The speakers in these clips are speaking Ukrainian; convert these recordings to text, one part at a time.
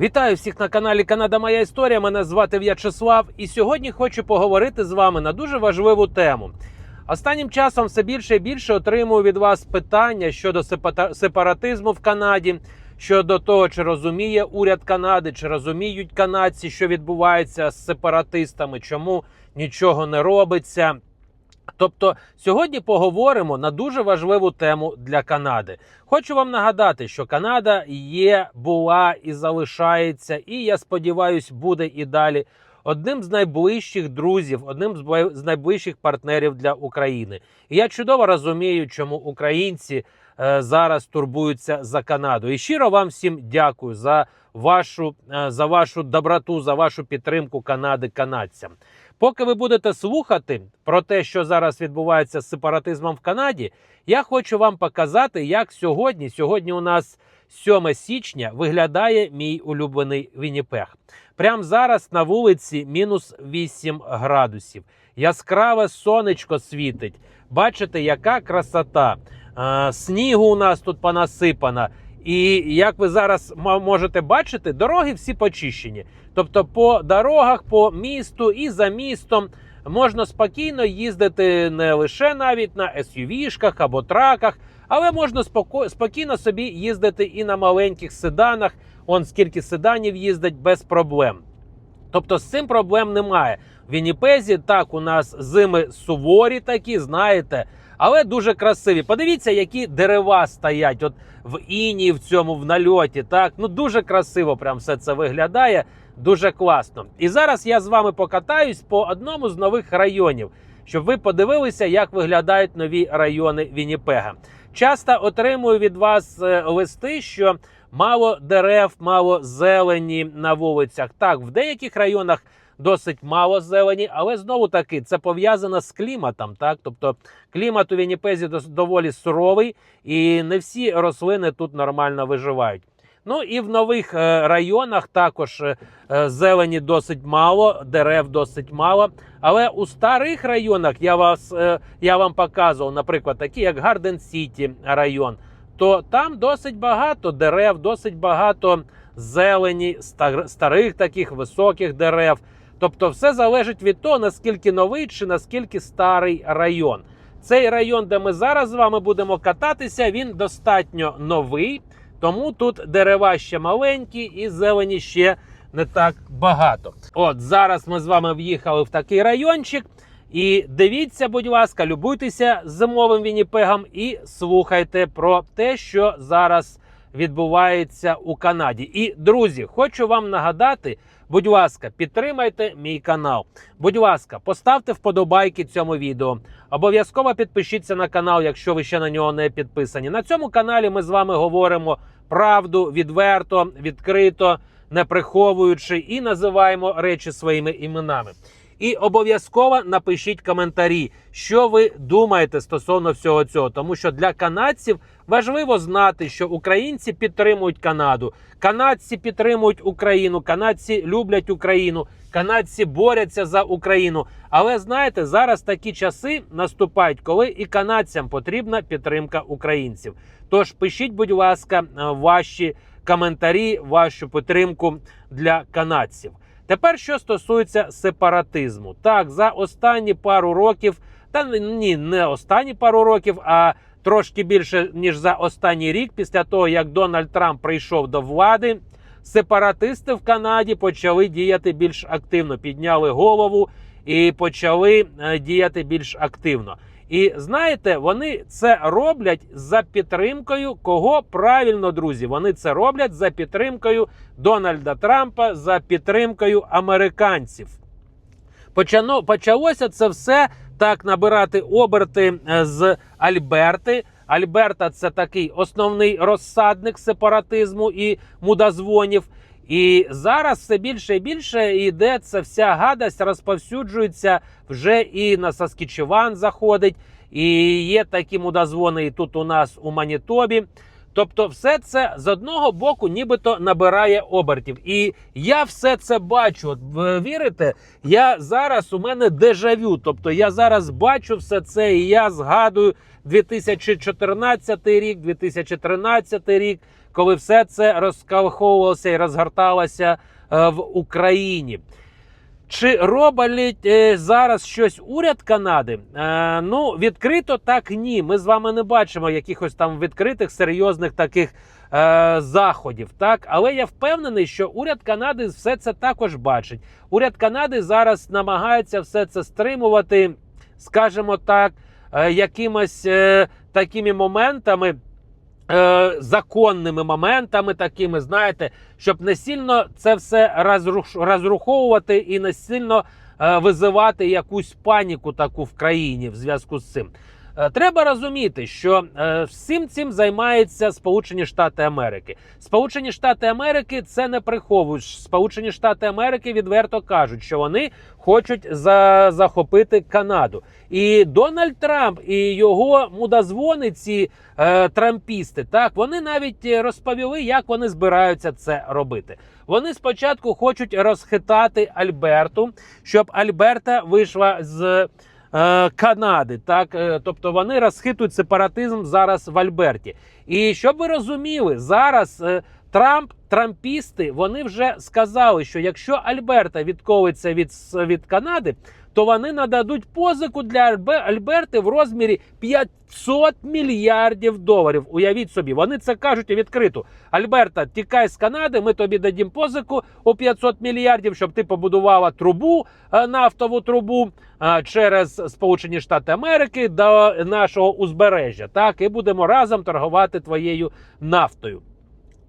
Вітаю всіх на каналі Канада Моя Історія. Мене звати В'ячеслав, і сьогодні хочу поговорити з вами на дуже важливу тему. Останнім часом все більше і більше отримую від вас питання щодо сепаратизму в Канаді, щодо того, чи розуміє уряд Канади, чи розуміють канадці, що відбувається з сепаратистами, чому нічого не робиться. Тобто сьогодні поговоримо на дуже важливу тему для Канади. Хочу вам нагадати, що Канада є, була і залишається, і я сподіваюся, буде і далі одним з найближчих друзів, одним з найближчих партнерів для України. І я чудово розумію, чому українці е, зараз турбуються за Канаду. І щиро вам всім дякую за вашу, е, за вашу доброту, за вашу підтримку Канади канадцям. Поки ви будете слухати про те, що зараз відбувається з сепаратизмом в Канаді, я хочу вам показати, як сьогодні, сьогодні у нас 7 січня, виглядає мій улюблений Вінніпег. Прямо зараз на вулиці мінус 8 градусів. Яскраве сонечко світить. Бачите, яка красота. Снігу у нас тут понасипано. І як ви зараз можете бачити, дороги всі почищені. Тобто по дорогах, по місту і за містом можна спокійно їздити не лише навіть на SUV-шках або траках, але можна спокійно собі їздити і на маленьких седанах. Он скільки седанів їздить без проблем. Тобто з цим проблем немає. В Вінніпезі так у нас зими суворі такі, знаєте, але дуже красиві. Подивіться, які дерева стоять от в іні в цьому в нальоті. Так, ну дуже красиво, прям все це виглядає. Дуже класно. І зараз я з вами покатаюсь по одному з нових районів, щоб ви подивилися, як виглядають нові райони Вінніпега. Часто отримую від вас е, листи, що мало дерев, мало зелені на вулицях. Так, в деяких районах досить мало зелені, але знову таки це пов'язано з кліматом. Так, тобто клімат у Вінніпезі доволі суровий, і не всі рослини тут нормально виживають. Ну і в нових е, районах також е, е, зелені досить мало, дерев досить мало. Але у старих районах я вас я вам показував, наприклад, такі як Гарден Сіті район, то там досить багато дерев, досить багато зелені, стар- старих таких високих дерев. Тобто, все залежить від того, наскільки новий чи наскільки старий район. Цей район, де ми зараз з вами будемо кататися, він достатньо новий, тому тут дерева ще маленькі і зелені ще не так багато. От зараз ми з вами в'їхали в такий райончик. І дивіться, будь ласка, любуйтеся зимовим Вінніпегом і слухайте про те, що зараз відбувається у Канаді. І друзі, хочу вам нагадати, будь ласка, підтримайте мій канал. Будь ласка, поставте вподобайки цьому відео. Обов'язково підпишіться на канал, якщо ви ще на нього не підписані. На цьому каналі ми з вами говоримо правду відверто, відкрито, не приховуючи і називаємо речі своїми іменами. І обов'язково напишіть коментарі, що ви думаєте стосовно всього цього, тому що для канадців важливо знати, що українці підтримують Канаду, канадці підтримують Україну, канадці люблять Україну, канадці борються за Україну. Але знаєте, зараз такі часи наступають, коли і канадцям потрібна підтримка українців. Тож пишіть, будь ласка, ваші коментарі, вашу підтримку для канадців. Тепер що стосується сепаратизму, так за останні пару років, та ні, не останні пару років, а трошки більше ніж за останній рік, після того як Дональд Трамп прийшов до влади, сепаратисти в Канаді почали діяти більш активно, підняли голову і почали е, діяти більш активно. І знаєте, вони це роблять за підтримкою кого правильно, друзі. Вони це роблять за підтримкою Дональда Трампа, за підтримкою американців. Почано, почалося це все так набирати оберти е, з Альберти. Альберта це такий основний розсадник сепаратизму і мудозвонів. І зараз все більше і більше йде ця вся гадость, розповсюджується вже і на Саскічеван заходить, і є такі мудозвони і тут у нас у Манітобі. Тобто, все це з одного боку, нібито набирає обертів. І я все це бачу. От ви вірите? Я зараз у мене дежавю. Тобто я зараз бачу все це, і я згадую 2014 рік, 2013 рік, коли все це розкалховувалося і розгорталося е, в Україні. Чи робить е, зараз щось уряд Канади? Е, ну, відкрито так ні. Ми з вами не бачимо якихось там відкритих серйозних таких е, заходів. Так, але я впевнений, що уряд Канади все це також бачить. Уряд Канади зараз намагається все це стримувати, скажімо так, е, якимось е, такими моментами. Е, Законними моментами, такими, знаєте, щоб не сильно це все розруш, розруховувати і не сильно е, визивати якусь паніку таку в країні в зв'язку з цим. Е, Треба розуміти, що е, всім цим займаються Сполучені Штати Америки. Сполучені Штати Америки це не приховують. Сполучені Штати Америки відверто кажуть, що вони хочуть за, захопити Канаду. І Дональд Трамп і його мудозвони, ці е, трампісти, так вони навіть розповіли, як вони збираються це робити. Вони спочатку хочуть розхитати Альберту, щоб Альберта вийшла з. Е, Канади, так Е, тобто вони розхитують сепаратизм зараз в Альберті. І щоб ви розуміли, зараз е, Трамп, трампісти, вони вже сказали, що якщо Альберта відколиться від, від Канади, то вони нададуть позику для Альбе- Альберти в розмірі 500 мільярдів доларів. Уявіть собі, вони це кажуть відкрито. Альберта, тікай з Канади, ми тобі дадім позику у 500 мільярдів, щоб ти побудувала трубу, е, нафтову трубу е, через Сполучені Штати Америки до нашого узбережжя. Так, і будемо разом торгувати твоєю нафтою.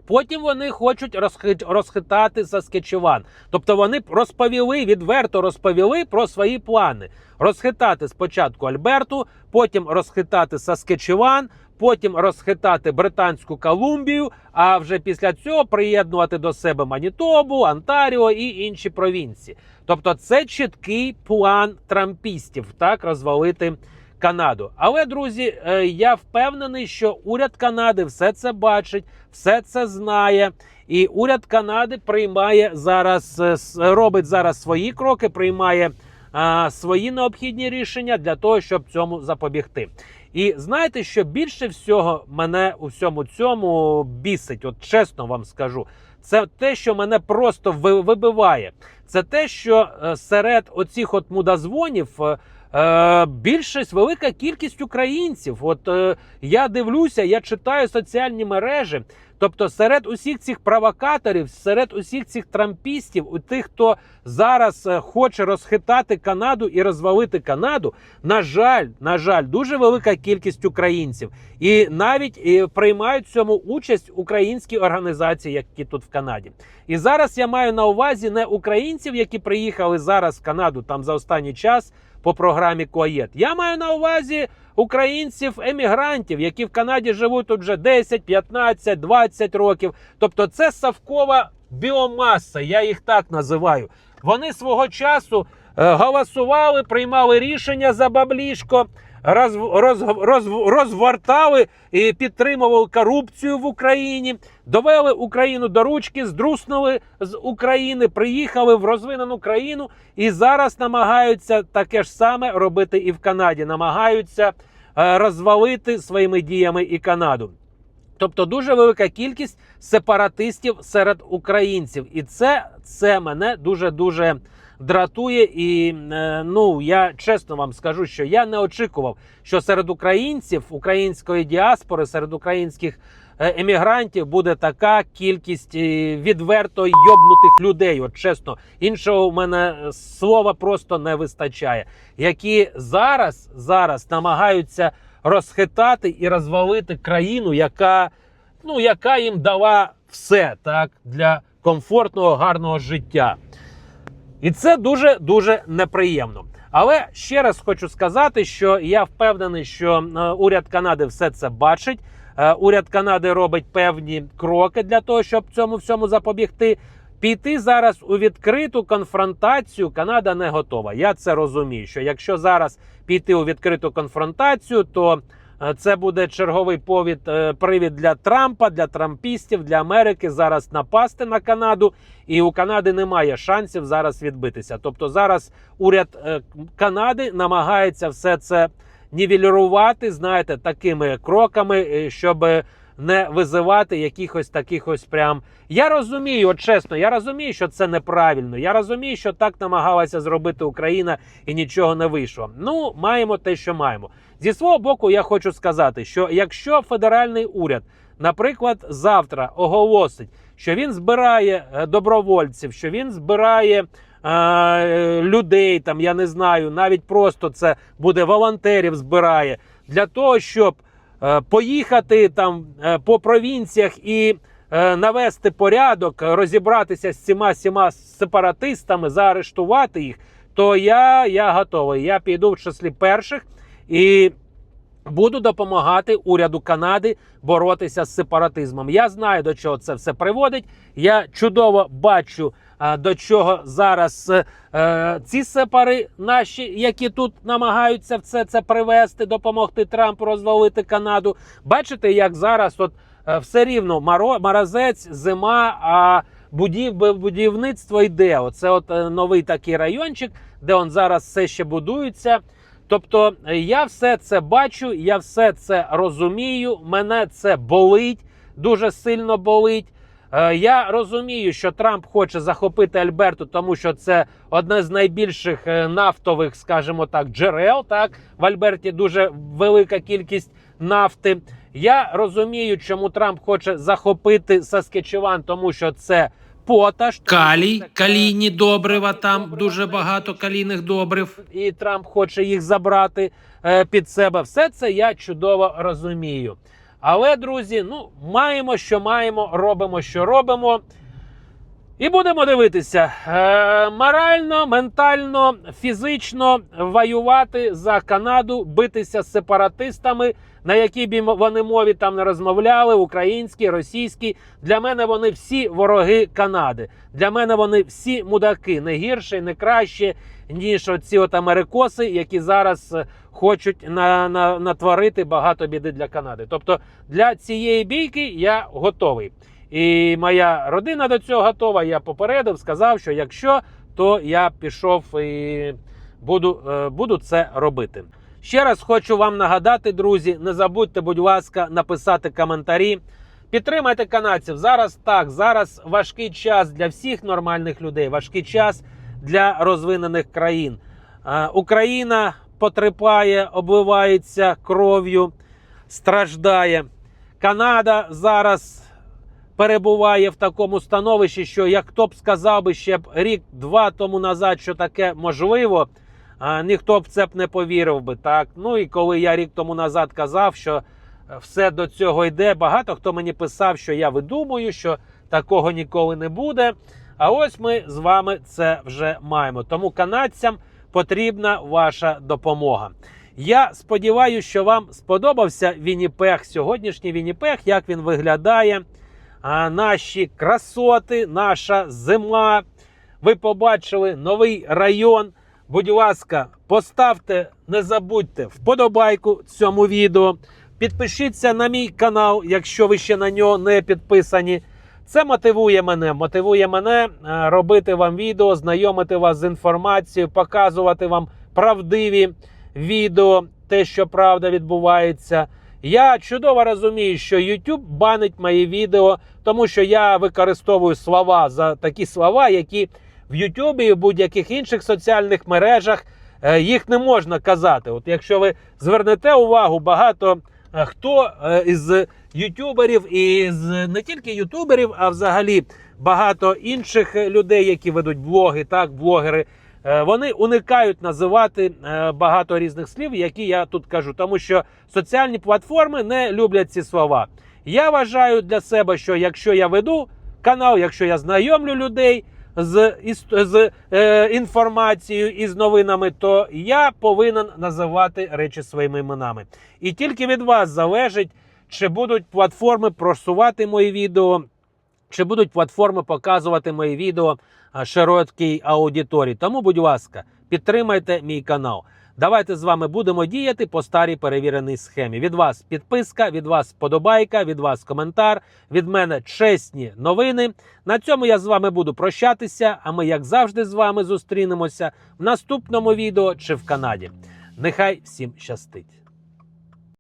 Потім вони хочуть розхит, розхитати Саскечеван. Тобто вони розповіли, відверто розповіли про свої плани. Розхитати спочатку Альберту, потім розхитати Саскечеван, потім розхитати Британську Колумбію, а вже після цього приєднувати до себе Манітобу, Онтаріо і інші провінції. Тобто, це чіткий план трампістів, так розвалити Канаду. Але друзі, е, я впевнений, що уряд Канади все це бачить, все це знає. І уряд Канади приймає зараз, е, робить зараз свої кроки, приймає а, свої необхідні рішення для того, щоб цьому запобігти. І знаєте, що більше всього мене у всьому цьому бісить, от чесно вам скажу, це те, що мене просто вибиває. Це те, що е, серед оцих от мудозвонів е, більшість, велика кількість українців. От е, я дивлюся, я читаю соціальні мережі. Тобто, серед усіх цих провокаторів, серед усіх цих трампістів, у тих, хто зараз е, хоче розхитати Канаду і розвалити Канаду, на жаль, на жаль, дуже велика кількість українців, і навіть е, приймають в цьому участь українські організації, які тут в Канаді. І зараз я маю на увазі не українців, які приїхали зараз в Канаду там за останній час по програмі Коєт. Я маю на увазі українців-емігрантів, які в Канаді живуть тут вже 10, 15, 20 років. Тобто, це савкова біомаса, я їх так називаю. Вони свого часу е, голосували, приймали рішення за баблішко. Роз, роз, роз, розвертали і підтримували корупцію в Україні, довели Україну до ручки, здруснули з України, приїхали в розвинену країну і зараз намагаються таке ж саме робити і в Канаді. Намагаються е, розвалити своїми діями і Канаду. Тобто дуже велика кількість сепаратистів серед українців, і це, це мене дуже дуже дратує. І е, ну я чесно вам скажу, що я не очікував, що серед українців, української діаспори, серед українських е, емігрантів буде така кількість е, відверто йобнутих людей. От чесно, іншого в мене слова просто не вистачає, які зараз, зараз намагаються розхитати і розвалити країну, яка, ну, яка їм дала все так для комфортного, гарного життя. І це дуже дуже неприємно. Але ще раз хочу сказати, що я впевнений, що е, уряд Канади все це бачить. Е, Уряд Канади робить певні кроки для того, щоб цьому всьому запобігти. Піти зараз у відкриту конфронтацію Канада не готова. Я це розумію. Що якщо зараз піти у відкриту конфронтацію, то це буде черговий повід, е, привід для Трампа, для трампістів, для Америки зараз напасти на Канаду, і у Канади немає шансів зараз відбитися. Тобто зараз уряд е, Канади намагається все це нівелювати, знаєте, такими кроками, е, щоб не визивати якихось таких ось прям. Я розумію, от чесно, я розумію, що це неправильно. Я розумію, що так намагалася зробити Україна і нічого не вийшло. Ну, маємо те, що маємо. Зі свого боку, я хочу сказати, що якщо федеральний уряд, наприклад, завтра оголосить, що він збирає е, добровольців, що він збирає е, людей, там я не знаю, навіть просто це буде волонтерів збирає для того, щоб поїхати там е, по провінціях і е, навести порядок, розібратися з цими сіма сепаратистами, заарештувати їх, то я, я готовий. Я піду в числі перших і. Буду допомагати уряду Канади боротися з сепаратизмом. Я знаю до чого це все приводить. Я чудово бачу до чого зараз е, ці сепари наші, які тут намагаються все це привести, допомогти Трампу розвалити Канаду. Бачите, як зараз от е, все рівно морозець, зима, а будів, будівництво йде. Оце от е, новий такий райончик, де он зараз все ще будується. Тобто я все це бачу, я все це розумію. Мене це болить, дуже сильно болить. Е, Я розумію, що Трамп хоче захопити Альберту, тому що це одне з найбільших е, нафтових, скажімо так, джерел. Так в Альберті дуже велика кількість нафти. Я розумію, чому Трамп хоче захопити Саскечеван, тому що це поташ. Калій, калійні добрива, там дуже багато калійних добрив. і Трамп хоче їх забрати е, під себе. Все це я чудово розумію. Але, друзі, ну маємо, що маємо, робимо, що робимо. І будемо дивитися е, морально, ментально, фізично воювати за Канаду, битися з сепаратистами, на якій б вони мові там не розмовляли, українські, російські. Для мене вони всі вороги Канади. Для мене вони всі мудаки, не гірші, не кращі, ніж оці от америкоси, які зараз е, хочуть на, на, натворити багато біди для Канади. Тобто для цієї бійки я готовий. І моя родина до цього готова. Я попередив, сказав, що якщо, то я пішов і буду, е, буду це робити. Ще раз хочу вам нагадати, друзі, не забудьте, будь ласка, написати коментарі. Підтримайте канадців. Зараз так, зараз важкий час для всіх нормальних людей, важкий час для розвинених країн. Україна потрапляє, обливається кров'ю, страждає. Канада зараз перебуває в такому становищі, що як хто б сказав би ще б рік-два тому назад, що таке можливо, ніхто б це б не повірив би. Так, ну і коли я рік тому назад казав, що е, все до цього йде, багато хто мені писав, що я видумую, що такого ніколи не буде. А ось ми з вами це вже маємо. Тому канадцям потрібна ваша допомога. Я сподіваюся, що вам сподобався Вінніпех, сьогоднішній Вінніпех, як він виглядає. А наші красоти, наша зима. Ви побачили новий район. Будь ласка, поставте, не забудьте вподобайку цьому відео. Підпишіться на мій канал, якщо ви ще на нього не підписані. Це мотивує мене. Мотивує мене е, робити вам відео, знайомити вас з інформацією, показувати вам правдиві відео, те, що правда відбувається. Я чудово розумію, що YouTube банить мої відео, тому що я використовую слова за такі слова, які в YouTube і в будь-яких інших соціальних мережах е, їх не можна казати. От якщо ви звернете увагу, багато е, хто із ютуберів і з не тільки ютуберів, а взагалі багато інших людей, які ведуть блоги, так, блогери. Е, Вони уникають називати е, багато різних слів, які я тут кажу, тому що соціальні платформи не люблять ці слова. Я вважаю для себе, що якщо я веду канал, якщо я знайомлю людей з, із- з е, інформацією і з новинами, то я повинен називати речі своїми іменами. І тільки від вас залежить, чи будуть платформи просувати мої відео, чи будуть платформи показувати мої відео широкій аудиторії. Тому, будь ласка, підтримайте мій канал. Давайте з вами будемо діяти по старій перевіреній схемі. Від вас підписка, від вас подобайка, від вас коментар, від мене чесні новини. На цьому я з вами буду прощатися. А ми, як завжди, з вами зустрінемося в наступному відео чи в Канаді. Нехай всім щастить!